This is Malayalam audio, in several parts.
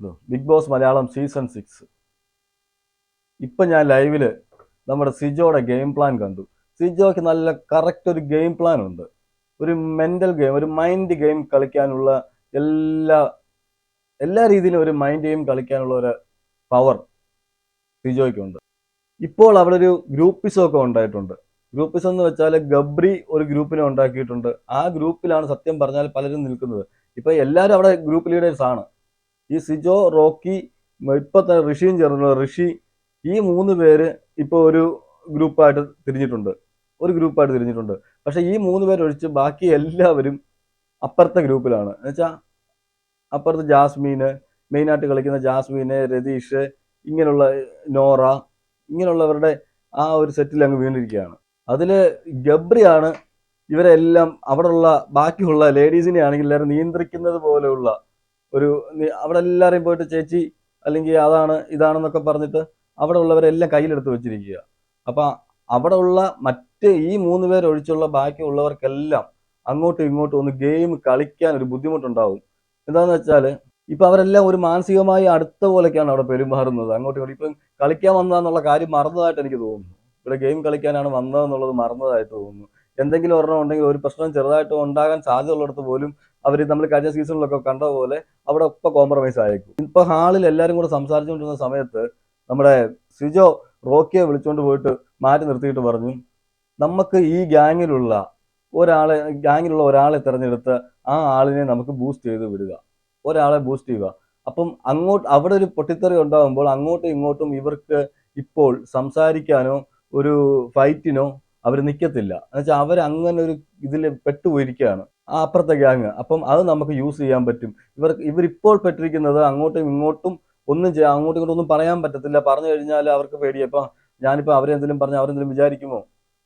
Big Boss Malayalam season six ഇപ്പം ഞാൻ ലൈവിൽ നമ്മുടെ സിജോയുടെ ഗെയിം പ്ലാൻ കണ്ടു. സിജോയ്ക്ക് നല്ല കറക്റ്റ് ഒരു ഗെയിം പ്ലാൻ ഉണ്ട്. ഒരു മെന്റൽ ഗെയിം ഒരു മൈൻഡ് ഗെയിം കളിക്കാനുള്ള എല്ലാ എല്ലാ രീതിയിലും ഒരു മൈൻഡ് ഗെയിം കളിക്കാനുള്ള ഒരു പവർ സിജോയ്ക്കുണ്ട്. ഇപ്പോൾ അവിടെ ഒരു ഗ്രൂപ്പിസൊക്കെ ഉണ്ടായിട്ടുണ്ട്. ഗ്രൂപ്പിസ് എന്ന് വെച്ചാൽ ഗബ്രി ഒരു ഗ്രൂപ്പിനെ ഉണ്ടാക്കിയിട്ടുണ്ട്. ആ ഗ്രൂപ്പിലാണ് സത്യം പറഞ്ഞാൽ പലരും നിൽക്കുന്നത്. ഇപ്പോൾ എല്ലാവരും അവിടെ ഗ്രൂപ്പ് ലീഡേഴ്സ് ആണ്. ഈ സിജോ റോക്കി ഇപ്പത്തെ ഋഷിയും ചേർന്നു ഋഷി ഈ മൂന്ന് പേര് ഇപ്പോൾ ഒരു ഗ്രൂപ്പായിട്ട് തിരിഞ്ഞിട്ടുണ്ട്. ഒരു ഗ്രൂപ്പായിട്ട് തിരിഞ്ഞിട്ടുണ്ട്. പക്ഷെ ഈ മൂന്ന് പേരൊഴിച്ച് ബാക്കി എല്ലാവരും അപ്പുറത്തെ ഗ്രൂപ്പിലാണ്. എന്നുവെച്ചാൽ അപ്പുറത്ത് ജാസ്മീന് മെയിനായിട്ട് കളിക്കുന്ന ജാസ്മീന് രതീഷ് ഇങ്ങനെയുള്ള നോറ ഇങ്ങനെയുള്ളവരുടെ ആ ഒരു സെറ്റിൽ അങ്ങ് വീണിരിക്കുകയാണ്. അതിൽ ഗബ്രിയാണ് ഇവരെല്ലാം അവിടെയുള്ള ബാക്കിയുള്ള ലേഡീസിനെ ആണെങ്കിൽ എല്ലാവരും നിയന്ത്രിക്കുന്നത് പോലെയുള്ള ഒരു അവിടെ എല്ലാവരെയും പോയിട്ട് ചേച്ചി അല്ലെങ്കിൽ അതാണ് ഇതാണെന്നൊക്കെ പറഞ്ഞിട്ട് അവിടെ ഉള്ളവരെല്ലാം കയ്യിലെടുത്ത് വെച്ചിരിക്കുക. അപ്പൊ അവിടെ ഉള്ള മറ്റ് ഈ മൂന്ന് പേരൊഴിച്ചുള്ള ബാക്കിയുള്ളവർക്കെല്ലാം അങ്ങോട്ടും ഇങ്ങോട്ടും ഒന്ന് ഗെയിം കളിക്കാൻ ഒരു ബുദ്ധിമുട്ടുണ്ടാവും. എന്താന്ന് വെച്ചാൽ ഇപ്പൊ അവരെല്ലാം ഒരു മാനസികമായി അടുത്ത പോലെയൊക്കെയാണ് അവിടെ പെരുമാറുന്നത്. അങ്ങോട്ടും ഇപ്പം കളിക്കാൻ വന്നതെന്നുള്ള കാര്യം മറന്നതായിട്ട് എനിക്ക് തോന്നുന്നു. ഇവിടെ ഗെയിം കളിക്കാനാണ് വന്നതെന്നുള്ളത് മറന്നതായിട്ട് തോന്നുന്നു. എന്തെങ്കിലും ഒരെണ്ണം ഉണ്ടെങ്കിൽ ഒരു പ്രശ്നം ചെറുതായിട്ട് ഉണ്ടാകാൻ സാധ്യതയുള്ളിടത്ത് പോലും അവർ നമ്മൾ കഴിഞ്ഞ സീസണിലൊക്കെ കണ്ട പോലെ അവിടെ ഇപ്പൊ കോംപ്രമൈസ് ആയേക്കും. ഇപ്പൊ ഹാളിൽ എല്ലാവരും കൂടെ സംസാരിച്ചുകൊണ്ടിരുന്ന സമയത്ത് നമ്മുടെ സിജോ റോക്കിയെ വിളിച്ചുകൊണ്ട് പോയിട്ട് മാറ്റി നിർത്തിയിട്ട് പറഞ്ഞു നമുക്ക് ഈ ഗ്യാങ്ങിലുള്ള ഒരാളെ ഗ്യാങ്ങിലുള്ള ഒരാളെ തിരഞ്ഞെടുത്ത് ആ ആളിനെ നമുക്ക് ബൂസ്റ്റ് ചെയ്ത് വിടുക. ഒരാളെ ബൂസ്റ്റ് ചെയ്യുക. അപ്പം അങ്ങോട്ട് അവിടെ ഒരു പൊട്ടിത്തെറി ഉണ്ടാകുമ്പോൾ അങ്ങോട്ടും ഇങ്ങോട്ടും ഇവർക്ക് ഇപ്പോൾ സംസാരിക്കാനോ ഒരു ഫൈറ്റിനോ അവർ നിൽക്കത്തില്ല എന്നുവെച്ചാൽ അവർ അങ്ങനെ ഒരു ഇതിൽ പെട്ടുപോയിരിക്കുകയാണ്. ആ അപ്പുറത്തെ ഗ്യാങ് അപ്പം അത് നമുക്ക് യൂസ് ചെയ്യാൻ പറ്റും. ഇവർ ഇവരിപ്പോൾ പെട്ടിരിക്കുന്നത് അങ്ങോട്ടും ഇങ്ങോട്ടും ഒന്നും ചെയ്യാം അങ്ങോട്ടും ഇങ്ങോട്ടും ഒന്നും പറയാൻ പറ്റത്തില്ല. പറഞ്ഞു കഴിഞ്ഞാൽ അവർക്ക് പേടിയാ ഇപ്പൊ ഞാനിപ്പോൾ അവരെന്തെങ്കിലും പറഞ്ഞാൽ അവരെന്തെങ്കിലും വിചാരിക്കുമോ?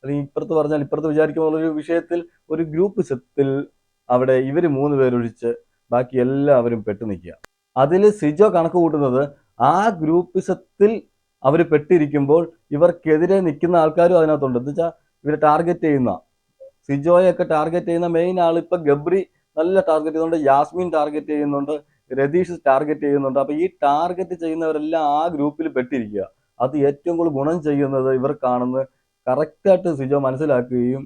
അല്ലെങ്കിൽ ഇപ്പുറത്ത് പറഞ്ഞാൽ ഇപ്പുറത്ത് വിചാരിക്കുമോ ഒരു വിഷയത്തിൽ ഒരു ഗ്രൂപ്പ് സെത്തിൽ അവിടെ ഇവർ മൂന്ന് പേരൊഴിച്ച് ബാക്കി എല്ലാവരും പെട്ടു നിൽക്കുക. അതിൽ സിജോ കണക്ക് കൂട്ടുന്നത് ആ ഗ്രൂപ്പിസത്തിൽ അവർ പെട്ടിരിക്കുമ്പോൾ ഇവർക്കെതിരെ നിൽക്കുന്ന ആൾക്കാരും അതിനകത്തുണ്ട്. എന്ന് വെച്ചാൽ ഇവരെ ടാർഗറ്റ് ചെയ്യുന്ന. സിജോയൊക്കെ ടാർഗറ്റ് ചെയ്യുന്ന മെയിൻ ആൾ ഇപ്പൊ ഗബ്രി നല്ല ടാർഗറ്റ് ചെയ്യുന്നുണ്ട് യാസ്മിൻ ടാർഗറ്റ് ചെയ്യുന്നുണ്ട് രതീഷ് ടാർഗറ്റ് ചെയ്യുന്നുണ്ട്. അപ്പൊ ഈ ടാർഗറ്റ് ചെയ്യുന്നവരെല്ലാം ആ ഗ്രൂപ്പിൽ പെട്ടിരിക്കുക. അത് ഏറ്റവും കൂടുതൽ ഗുണം ചെയ്യുന്നത് ഇവർക്കാണെന്ന് കറക്റ്റായിട്ട് സിജോ മനസ്സിലാക്കുകയും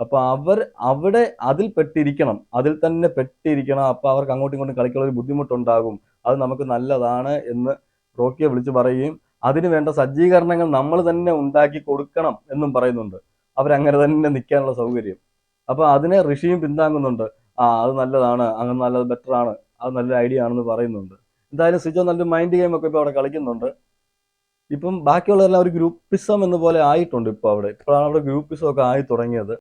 അപ്പൊ അവർ അവിടെ അതിൽ പെട്ടിരിക്കണം അതിൽ തന്നെ പെട്ടിരിക്കണം. അപ്പൊ അവർക്ക് അങ്ങോട്ടും ഇങ്ങോട്ടും കളിക്കാനുള്ള ഒരു ബുദ്ധിമുട്ടുണ്ടാകും. അത് നമുക്ക് നല്ലതാണ് എന്ന് റോക്കിയെ വിളിച്ചു പറയുകയും അതിനു വേണ്ട സജ്ജീകരണങ്ങൾ നമ്മൾ തന്നെ ഉണ്ടാക്കി കൊടുക്കണം എന്നും പറയുന്നുണ്ട്. അവരങ്ങനെ തന്നെ നിൽക്കാനുള്ള സൗകര്യം. അപ്പൊ അതിനെ ഋഷിയും പിന്താങ്ങുന്നുണ്ട്. ആ അത് നല്ലതാണ് അങ്ങനെ നല്ലത് ബെറ്റർ ആണ് അത് നല്ല ഐഡിയ ആണെന്ന് പറയുന്നുണ്ട്. എന്തായാലും സിജോ നല്ലൊരു മൈൻഡ് ഗെയിം ഒക്കെ ഇപ്പൊ അവിടെ കളിക്കുന്നുണ്ട്. ഇപ്പം ബാക്കിയുള്ളതെല്ലാം ഒരു ഗ്രൂപ്പിസം എന്ന പോലെ ആയിട്ടുണ്ട് ഇപ്പോൾ അവിടെ. ഇപ്പോഴാണ് അവിടെ ഗ്രൂപ്പിസം ഒക്കെ ആയി തുടങ്ങിയത്.